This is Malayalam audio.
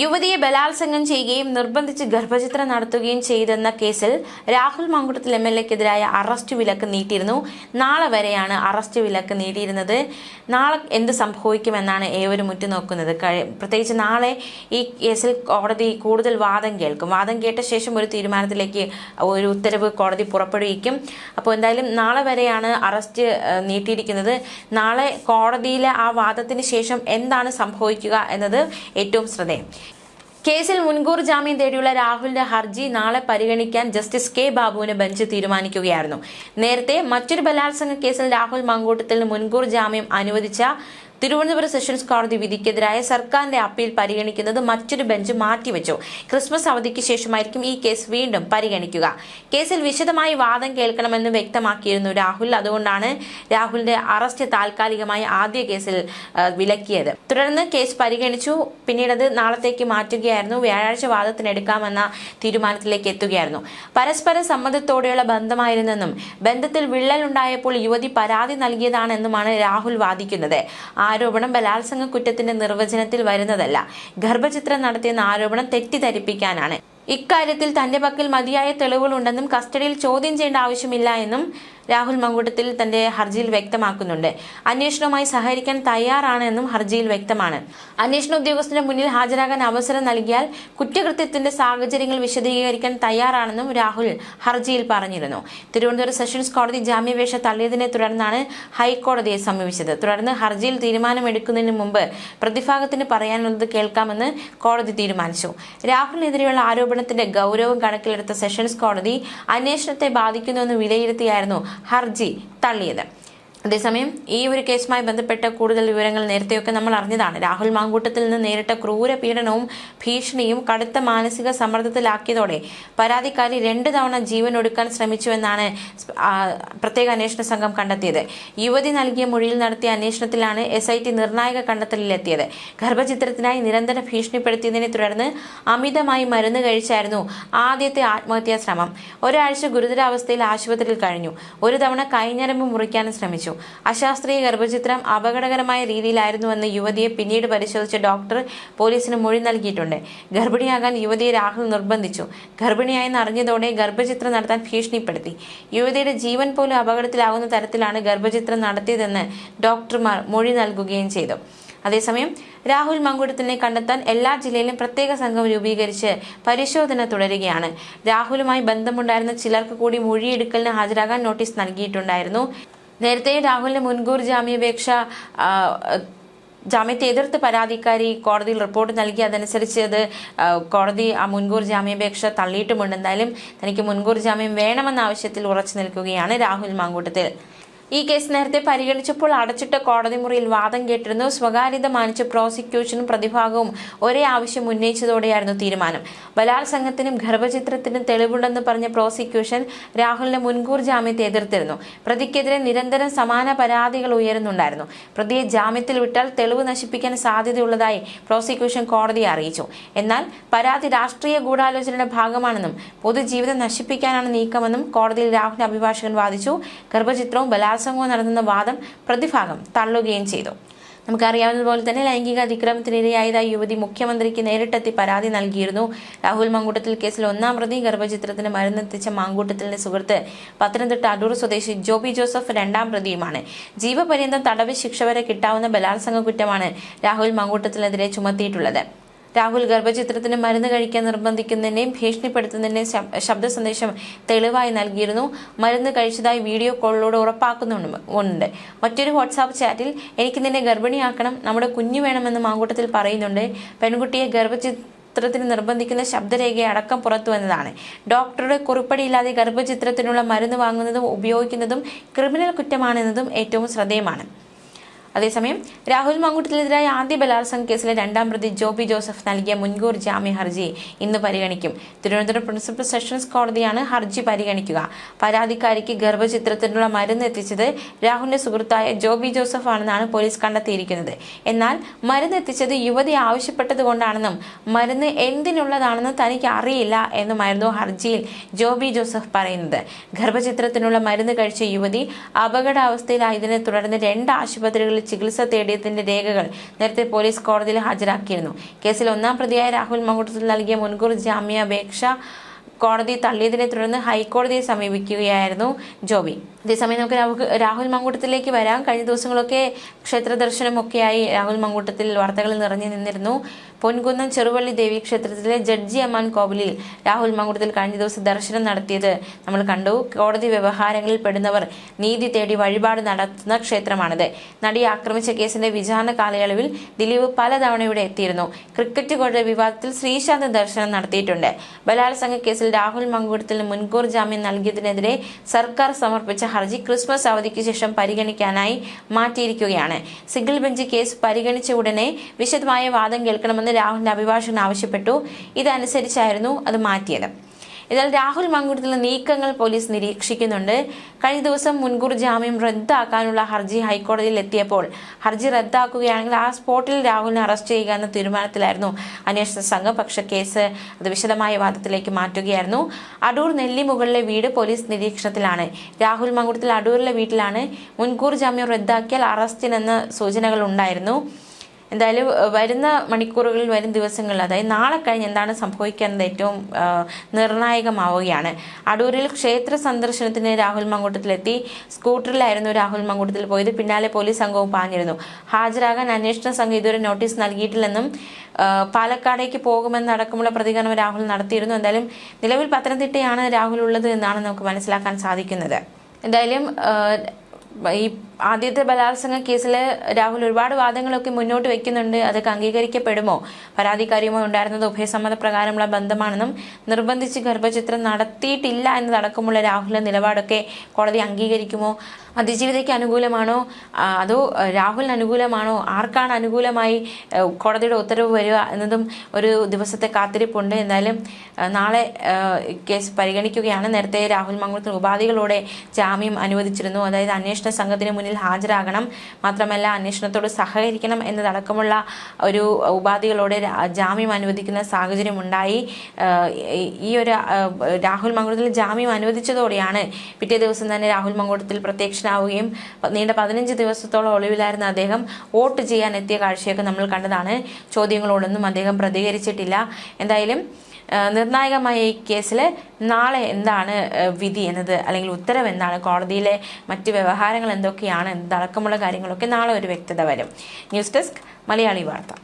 യുവതിയെ ബലാത്സംഗം ചെയ്യുകയും നിർബന്ധിച്ച് ഗർഭചിത്രം നടത്തുകയും ചെയ്തെന്ന കേസിൽ രാഹുൽ മങ്കുടത്തിൽ എം എൽ എക്കെതിരായ അറസ്റ്റ് വിലക്ക് നീട്ടിയിരുന്നു. നാളെ വരെയാണ് അറസ്റ്റ് വിലക്ക് നീട്ടിയിരുന്നത് നാളെ എന്ത് സംഭവിക്കുമെന്നാണ് ഏവരും ഉറ്റുനോക്കുന്നത്. പ്രത്യേകിച്ച് നാളെ ഈ കേസിൽ കോടതി കൂടുതൽ വാദം കേൾക്കും. വാദം കേട്ട ശേഷം ഒരു തീരുമാനത്തിലേക്ക് ഒരു ഉത്തരവ് കോടതി പുറപ്പെടുവിക്കും. അപ്പോൾ എന്തായാലും നാളെ വരെയാണ് അറസ്റ്റ് നീട്ടിയിരിക്കുന്നത്. നാളെ കോടതിയിലെ ആ വാദത്തിന് ശേഷം എന്താണ് സംഭവിക്കുക എന്നത് ഏറ്റവും ശ്രദ്ധേയം. കേസിൽ മുൻകൂർ ജാമ്യം തേടിയുള്ള രാഹുലിന്റെ ഹർജി നാളെ പരിഗണിക്കാൻ ജസ്റ്റിസ് കെ ബാബുവിന് ബെഞ്ച് തീരുമാനിക്കുകയായിരുന്നു. നേരത്തെ മറ്റൊരു ബലാത്സംഗ കേസിൽ രാഹുൽ മങ്കൂട്ടത്തിൽ മുൻകൂർ ജാമ്യം അനുവദിച്ച തിരുവനന്തപുരം സെഷൻസ് കോടതി വിധിക്കെതിരായ സർക്കാരിന്റെ അപ്പീൽ പരിഗണിക്കുന്നത് മറ്റൊരു ബെഞ്ച് മാറ്റിവെച്ചു. ക്രിസ്മസ് അവധിക്ക് ശേഷമായിരിക്കും ഈ കേസ് വീണ്ടും പരിഗണിക്കുക. കേസിൽ വിശദമായി വാദം കേൾക്കണമെന്ന് വ്യക്തമാക്കിയിരുന്നു രാഹുൽ. അതുകൊണ്ടാണ് രാഹുലിന്റെ അറസ്റ്റ് താൽക്കാലികമായി ആദ്യ കേസിൽ ആ, വിലക്കിയത്. തുടർന്ന് കേസ് പരിഗണിച്ചു. പിന്നീട് അത് നാളത്തേക്ക് മാറ്റുകയായിരുന്നു. വ്യാഴാഴ്ച വാദത്തിനെടുക്കാമെന്ന തീരുമാനത്തിലേക്ക് എത്തുകയായിരുന്നു. പരസ്പര സമ്മതത്തോടെയുള്ള ബന്ധമായിരുന്നെന്നും ബന്ധത്തിൽ വിള്ളലുണ്ടായപ്പോൾ യുവതി പരാതി നൽകിയതാണെന്നുമാണ് രാഹുൽ വാദിക്കുന്നത്. ആരോപണം ബലാത്സംഗ കുറ്റത്തിന്റെ നിർവചനത്തിൽ വരുന്നതല്ല. ഗർഭചിത്രം നടത്തിയെന്ന ആരോപണം തെറ്റിദ്ധരിപ്പിക്കാനാണ്. ഇക്കാര്യത്തിൽ തന്റെ പക്കൽ മതിയായ തെളിവുകളുണ്ടെന്നും കസ്റ്റഡിയിൽ ചോദ്യം ചെയ്യേണ്ട ആവശ്യമില്ല എന്നും രാഹുൽ മങ്കൂട്ടത്തിൽ തന്റെ ഹർജിയിൽ വ്യക്തമാക്കുന്നുണ്ട്. അന്വേഷണവുമായി സഹകരിക്കാൻ തയ്യാറാണെന്നും ഹർജിയിൽ വ്യക്തമാണ്. അന്വേഷണ ഉദ്യോഗസ്ഥന്റെ മുന്നിൽ ഹാജരാകാൻ അവസരം നൽകിയാൽ കുറ്റകൃത്യത്തിന്റെ സാഹചര്യങ്ങൾ വിശദീകരിക്കാൻ തയ്യാറാണെന്നും രാഹുൽ ഹർജിയിൽ പറഞ്ഞിരുന്നു. തിരുവനന്തപുരം സെഷൻസ് കോടതി ജാമ്യവേഷ തള്ളിയതിനെ തുടർന്നാണ് ഹൈക്കോടതിയെ സമീപിച്ചത്. തുടർന്ന് ഹർജിയിൽ തീരുമാനമെടുക്കുന്നതിന് മുമ്പ് പ്രതിഭാഗത്തിന് പറയാനുള്ളത് കേൾക്കാമെന്ന് കോടതി തീരുമാനിച്ചു. രാഹുലിനെതിരെയുള്ള ആരോപണത്തിന്റെ ഗൗരവം കണക്കിലെടുത്ത സെഷൻസ് കോടതി അന്വേഷണത്തെ ബാധിക്കുന്നുവെന്ന് വിലയിരുത്തിയായിരുന്നു ഹർജി തള്ളിയത്. അതേസമയം ഈ ഒരു കേസുമായി ബന്ധപ്പെട്ട കൂടുതൽ വിവരങ്ങൾ നേരത്തെയൊക്കെ നമ്മൾ അറിഞ്ഞതാണ്. രാഹുൽ മാങ്കൂട്ടത്തിൽ നിന്ന് നേരിട്ട ക്രൂര പീഡനവും ഭീഷണിയും കടുത്ത മാനസിക സമ്മർദ്ദത്തിലാക്കിയതോടെ പരാതിക്കാരി രണ്ട് തവണ ജീവൻ ഒടുക്കാൻ ശ്രമിച്ചുവെന്നാണ് പ്രത്യേക അന്വേഷണ സംഘം കണ്ടെത്തിയത്. യുവതി നൽകിയ മൊഴിയിൽ നടത്തിയ അന്വേഷണത്തിലാണ് എസ് ഐ ടി നിർണായക കണ്ടെത്തലിലെത്തിയത്. ഗർഭചിത്രത്തിനായി നിരന്തരം ഭീഷണിപ്പെടുത്തിയതിനെ തുടർന്ന് അമിതമായി മരുന്ന് കഴിച്ചായിരുന്നു ആദ്യത്തെ ആത്മഹത്യാ ശ്രമം. ഒരാഴ്ച ഗുരുതരാവസ്ഥയിൽ ആശുപത്രിയിൽ കഴിഞ്ഞു. ഒരു തവണ കൈഞ്ഞരമ്പ് മുറിക്കാനും ശ്രമിച്ചു. അശാസ്ത്രീയ ഗർഭചിത്രം അപകടകരമായ രീതിയിലായിരുന്നുവെന്ന് യുവതിയെ പിന്നീട് പരിശോധിച്ച ഡോക്ടർ പോലീസിന് മൊഴി നൽകിയിട്ടുണ്ട്. ഗർഭിണിയാകാൻ യുവതിയെ രാഹുൽ നിർബന്ധിച്ചു. ഗർഭിണിയായെന്ന് അറിഞ്ഞതോടെ ഗർഭചിത്രം നടത്താൻ ഭീഷണിപ്പെടുത്തി. യുവതിയുടെ ജീവൻ പോലും അപകടത്തിലാകുന്ന തരത്തിലാണ് ഗർഭചിത്രം നടത്തിയതെന്ന് ഡോക്ടർമാർ മൊഴി നൽകുകയും ചെയ്തു. അതേസമയം രാഹുൽ മങ്കുടത്തിനെ കണ്ടെത്താൻ എല്ലാ ജില്ലയിലും പ്രത്യേക സംഘം രൂപീകരിച്ച് പരിശോധന തുടരുകയാണ്. രാഹുലുമായി ബന്ധമുണ്ടായിരുന്ന ചിലർക്ക് കൂടി മൊഴിയെടുക്കലിന് ഹാജരാകാൻ നോട്ടീസ് നൽകിയിട്ടുണ്ടായിരുന്നു. നേരത്തെ രാഹുലിന് മുൻകൂർ ജാമ്യാപേക്ഷ ജാമ്യത്തെ എതിർത്ത് പരാതിക്കാരി കോടതിയിൽ റിപ്പോർട്ട് നൽകി. അതനുസരിച്ച് അത് കോടതി ആ മുൻകൂർ ജാമ്യാപേക്ഷ തള്ളിയിട്ടുമുണ്ട്. എന്തായാലും തനിക്ക് മുൻകൂർ ജാമ്യം വേണമെന്ന ആവശ്യത്തിൽ ഉറച്ചു നിൽക്കുകയാണ് രാഹുൽ മാങ്കൂട്ടത്തിൽ. ഈ കേസ് നേരത്തെ പരിഗണിച്ചപ്പോൾ അടച്ചിട്ട കോടതി മുറിയിൽ വാദം കേട്ടിരുന്നു. സ്വകാര്യത മാനിച്ച് പ്രോസിക്യൂഷനും പ്രതിഭാഗവും ഒരേ ആവശ്യം ഉന്നയിച്ചതോടെയായിരുന്നു തീരുമാനം. ബലാത്സംഗത്തിനും ഗർഭചിത്രത്തിനും തെളിവുണ്ടെന്ന് പറഞ്ഞ പ്രോസിക്യൂഷൻ രാഹുലിന്റെ മുൻകൂർ ജാമ്യത്തെ എതിർത്തിരുന്നു. പ്രതിക്കെതിരെ നിരന്തരം സമാന പരാതികൾ ഉയരുന്നുണ്ടായിരുന്നു. പ്രതിയെ ജാമ്യത്തിൽ വിട്ടാൽ തെളിവ് നശിപ്പിക്കാൻ സാധ്യതയുള്ളതായി പ്രോസിക്യൂഷൻ കോടതിയെ അറിയിച്ചു. എന്നാൽ പരാതി രാഷ്ട്രീയ ഗൂഢാലോചനയുടെ ഭാഗമാണെന്നും പൊതുജീവിതം നശിപ്പിക്കാനാണ് നീക്കമെന്നും കോടതിയിൽ രാഹുൽ അഭിഭാഷകൻ വാദിച്ചു. ഗർഭചിത്രവും ബലാത്സംഗവും നടത്തുന്ന വാദം പ്രതിഭാഗം തള്ളുകയും ചെയ്തു. നമുക്കറിയാവുന്നതുപോലെ തന്നെ ലൈംഗിക അതിക്രമത്തിനിരയായതായി യുവതി മുഖ്യമന്ത്രിക്ക് നേരിട്ടെത്തി പരാതി നൽകിയിരുന്നു. രാഹുൽ മങ്കൂട്ടത്തിൽ കേസിൽ ഒന്നാം പ്രതി ഗർഭചിത്രത്തിന് മരുന്നെത്തിച്ച മാങ്കൂട്ടത്തിലെ സുഹൃത്ത് പത്തനംതിട്ട അടൂർ സ്വദേശി ജോബി ജോസഫ് രണ്ടാം പ്രതിയുമാണ്. ജീവപര്യന്തം തടവ് ശിക്ഷ വരെ കിട്ടാവുന്ന ബലാത്സംഗ കുറ്റമാണ് രാഹുൽ മങ്കൂട്ടത്തിനെതിരെ ചുമത്തിയിട്ടുള്ളത്. രാഹുൽ ഗർഭചിത്രത്തിന് മരുന്ന് കഴിക്കാൻ നിർബന്ധിക്കുന്നതിനെയും ഭീഷണിപ്പെടുത്തുന്നതിനെയും ശബ്- ശബ്ദ സന്ദേശം തെളിവായി നൽകിയിരുന്നു. മരുന്ന് കഴിച്ചതായി വീഡിയോ കോളിലൂടെ ഉറപ്പാക്കുന്നുണ്ട് മറ്റൊരു വാട്സാപ്പ് ചാറ്റിൽ എനിക്ക് നിന്നെ ഗർഭിണിയാക്കണം നമ്മുടെ കുഞ്ഞു വേണമെന്ന് മാങ്കൂട്ടത്തിൽ പറയുന്നുണ്ട്. പെൺകുട്ടിയെ ഗർഭചിത്രത്തിന് നിർബന്ധിക്കുന്ന ശബ്ദരേഖ അടക്കം പുറത്തു വന്നതാണ്. ഡോക്ടറുടെ കുറിപ്പടിയില്ലാതെ ഗർഭചിത്രത്തിനുള്ള മരുന്ന് വാങ്ങുന്നതും ഉപയോഗിക്കുന്നതും ക്രിമിനൽ കുറ്റമാണെന്നതും ഏറ്റവും ശ്രദ്ധേയമാണ്. അതേസമയം രാഹുൽ മങ്കുട്ടത്തിനെതിരായ ആദ്യ ബലാത്സംഗ കേസിലെ രണ്ടാം പ്രതി ജോബി ജോസഫ് നൽകിയ മുൻകൂർ ജാമ്യ ഹർജി ഇന്ന് പരിഗണിക്കും. തിരുവനന്തപുരം പ്രിൻസിപ്പൽ സെഷൻസ് കോടതിയാണ് ഹർജി പരിഗണിക്കുക. പരാതിക്കാരിക്ക് ഗർഭചിത്രത്തിനുള്ള മരുന്ന് എത്തിച്ചത് രാഹുലിന്റെ സുഹൃത്തായ ജോബി ജോസഫ് ആണെന്നാണ് പോലീസ് കണ്ടെത്തിയിരിക്കുന്നത്. എന്നാൽ മരുന്ന് എത്തിച്ചത് യുവതി ആവശ്യപ്പെട്ടതുകൊണ്ടാണെന്നും മരുന്ന് എന്തിനുള്ളതാണെന്ന് തനിക്ക് അറിയില്ല എന്നുമായിരുന്നു ഹർജിയിൽ ജോബി ജോസഫ് പറയുന്നത്. ഗർഭചിത്രത്തിനുള്ള മരുന്ന് കഴിച്ച യുവതി അപകടാവസ്ഥയിലായതിനെ തുടർന്ന് രണ്ട് ആശുപത്രികളിൽ ചികിത്സ തേടിയതിന്റെ രേഖകൾ നേരത്തെ പോലീസ് കോടതിയിൽ ഹാജരാക്കിയിരുന്നു. കേസിൽ ഒന്നാം പ്രതിയായ രാഹുൽ മങ്കുട്ടത്തിൽ നൽകിയ മുൻകൂർ ജാമ്യാപേക്ഷ കോടതി തള്ളിയതിനെ തുടർന്ന് ഹൈക്കോടതിയെ സമീപിക്കുകയായിരുന്നു ജോബി. അതേസമയം നമുക്ക് രാഹുൽ- മങ്കൂട്ടത്തിലേക്ക് വരാം. കഴിഞ്ഞ ദിവസങ്ങളൊക്കെ ക്ഷേത്ര ദർശനമൊക്കെയായി രാഹുൽ മങ്കൂട്ടത്തിൽ വാർത്തകൾ നിറഞ്ഞു നിന്നിരുന്നു. പൊൻകുന്നം ചെറുവള്ളി ദേവി ക്ഷേത്രത്തിലെ ജഡ്ജി അമ്മാൻ കോവിലിൽ രാഹുൽ മങ്കുടത്തിൽ കഴിഞ്ഞ ദിവസം ദർശനം നടത്തിയത് നമ്മൾ കണ്ടു. കോടതി വ്യവഹാരങ്ങളിൽ പെടുന്നവർ നീതി തേടി വഴിപാട് നടത്തുന്ന ക്ഷേത്രമാണിത്. നടിയെ ആക്രമിച്ച കേസിന്റെ വിചാരണ കാലയളവിൽ ദിലീപ് പലതവണ ഇവിടെ എത്തിയിരുന്നു. ക്രിക്കറ്റ് കോടതി വിവാദത്തിൽ ശ്രീശാന്ത് ദർശനം നടത്തിയിട്ടുണ്ട്. ബലാത്സംഗ കേസിൽ രാഹുൽ മങ്കൂട്ടത്തിന് മുൻകൂർ ജാമ്യം നൽകിയതിനെതിരെ സർക്കാർ സമർപ്പിച്ച ഹർജി ക്രിസ്മസ് അവധിക്ക് ശേഷം പരിഗണിക്കാനായി മാറ്റിയിരിക്കുകയാണ്. സിംഗിൾ ബെഞ്ച് കേസ് പരിഗണിച്ച ഉടനെ വിശദമായ വാദം കേൾക്കണമെന്ന് രാഹുലിന്റെ അഭിഭാഷകൻ ആവശ്യപ്പെട്ടു. ഇതനുസരിച്ചായിരുന്നു അത് മാറ്റിയത്. എന്നാൽ രാഹുൽ മങ്കുടത്തിലെ നീക്കങ്ങൾ പോലീസ് നിരീക്ഷിക്കുന്നുണ്ട്. കഴിഞ്ഞ ദിവസം മുൻകൂർ ജാമ്യം റദ്ദാക്കാനുള്ള ഹർജി ഹൈക്കോടതിയിൽ എത്തിയപ്പോൾ ഹർജി റദ്ദാക്കുകയാണെങ്കിൽ ആ സ്പോട്ടിൽ രാഹുലിനെ അറസ്റ്റ് ചെയ്യുക എന്ന തീരുമാനത്തിലായിരുന്നു അന്വേഷണ സംഘം. പക്ഷെ കേസ് അത് വിശദമായ വാദത്തിലേക്ക് മാറ്റുകയായിരുന്നു. അടൂർ നെല്ലിമുകളിലെ വീട് പോലീസ് നിരീക്ഷണത്തിലാണ്. രാഹുൽ മങ്കുടത്തിൽ അടൂരിലെ വീട്ടിലാണ്. മുൻകൂർ ജാമ്യം റദ്ദാക്കിയാൽ അറസ്റ്റിനെന്ന സൂചനകൾ ഉണ്ടായിരുന്നു. എന്തായാലും വരുന്ന മണിക്കൂറുകളിൽ വരും ദിവസങ്ങളിൽ അതായത് നാളെ കഴിഞ്ഞ് എന്താണ് സംഭവിക്കുന്നത് ഏറ്റവും നിർണായകമാവുകയാണ്. അടൂരിൽ ക്ഷേത്ര സന്ദർശനത്തിന് രാഹുൽ മങ്കൂട്ടത്തിലെത്തി. സ്കൂട്ടറിലായിരുന്നു രാഹുൽ മങ്കൂട്ടത്തിൽ പോയത്. പിന്നാലെ പോലീസ് സംഘവും പാഞ്ഞിരുന്നു. ഹാജരാകാൻ അന്വേഷണ സംഘം ഇതുവരെ നോട്ടീസ് നൽകിയിട്ടില്ലെന്നും പാലക്കാടേക്ക് പോകുമെന്നടക്കമുള്ള പ്രതികരണം രാഹുൽ നടത്തിയിരുന്നു. എന്തായാലും നിലവിൽ പത്തനംതിട്ടയാണ് രാഹുൽ ഉള്ളത് എന്നാണ് നമുക്ക് മനസ്സിലാക്കാൻ സാധിക്കുന്നത്. എന്തായാലും ഈ ആദ്യത്തെ ബലാത്സംഗ കേസിൽ രാഹുൽ ഒരുപാട് വാദങ്ങളൊക്കെ മുന്നോട്ട് വെക്കുന്നുണ്ട്. അതൊക്കെ അംഗീകരിക്കപ്പെടുമോ? പരാതിക്കാരിയുമോ ഉണ്ടായിരുന്നത് ഉഭയസമ്മത പ്രകാരമുള്ള ബന്ധമാണെന്നും നിർബന്ധിച്ച് ഗർഭചിത്രം നടത്തിയിട്ടില്ല എന്നതടക്കമുള്ള രാഹുലിന്റെ നിലപാടൊക്കെ കോടതി അംഗീകരിക്കുമോ? അതിജീവിതയ്ക്ക് അനുകൂലമാണോ? അതോ രാഹുലിന് അനുകൂലമാണോ? ആർക്കാണ് അനുകൂലമായി കോടതിയുടെ ഉത്തരവ് വരിക എന്നതും ഒരു ദിവസത്തെ കാത്തിരിപ്പുണ്ട്. എന്തായാലും ആ, നാളെ കേസ് പരിഗണിക്കുകയാണ്. നേരത്തെ രാഹുൽ മംഗളത്തിന് ഉപാധികളോടെ ജാമ്യം അനുവദിച്ചിരുന്നു. അതായത് അന്വേഷണ സംഘത്തിന് മുന്നിൽ ഹാജരാകണം. മാത്രമല്ല അന്വേഷണത്തോട് സഹകരിക്കണം എന്നതടക്കമുള്ള ഒരു ഉപാധികളോടെ ജാമ്യം അനുവദിക്കുന്ന സാഹചര്യം ഉണ്ടായി. ആ, ഈ- ഒരു രാഹുൽ മംഗളത്തിൽ ജാമ്യം അനുവദിച്ചതോടെയാണ് പിറ്റേ ദിവസം തന്നെ രാഹുൽ മംഗളത്തിൽ പ്രത്യക്ഷനാവുകയും നീണ്ട പതിനഞ്ച് ദിവസത്തോളം ഒളിവിലായിരുന്ന അദ്ദേഹം വോട്ട് ചെയ്യാൻ എത്തിയ കാഴ്ചയൊക്കെ നമ്മൾ കണ്ടതാണ്. ചോദ്യങ്ങളോടൊന്നും അദ്ദേഹം പ്രതികരിച്ചിട്ടില്ല. എന്തായാലും നിർണായകമായ ഈ കേസിൽ നാളെ എന്താണ് വിധി എന്നത് അല്ലെങ്കിൽ ഉത്തരവ് എന്താണ് കോടതിയിലെ മറ്റ് വ്യവഹാരങ്ങൾ എന്തൊക്കെയാണ് എന്നതടക്കമുള്ള കാര്യങ്ങളൊക്കെ നാളെ ഒരു വ്യക്തത വരും. ന്യൂസ് ഡെസ്ക് മലയാളി വാർത്ത.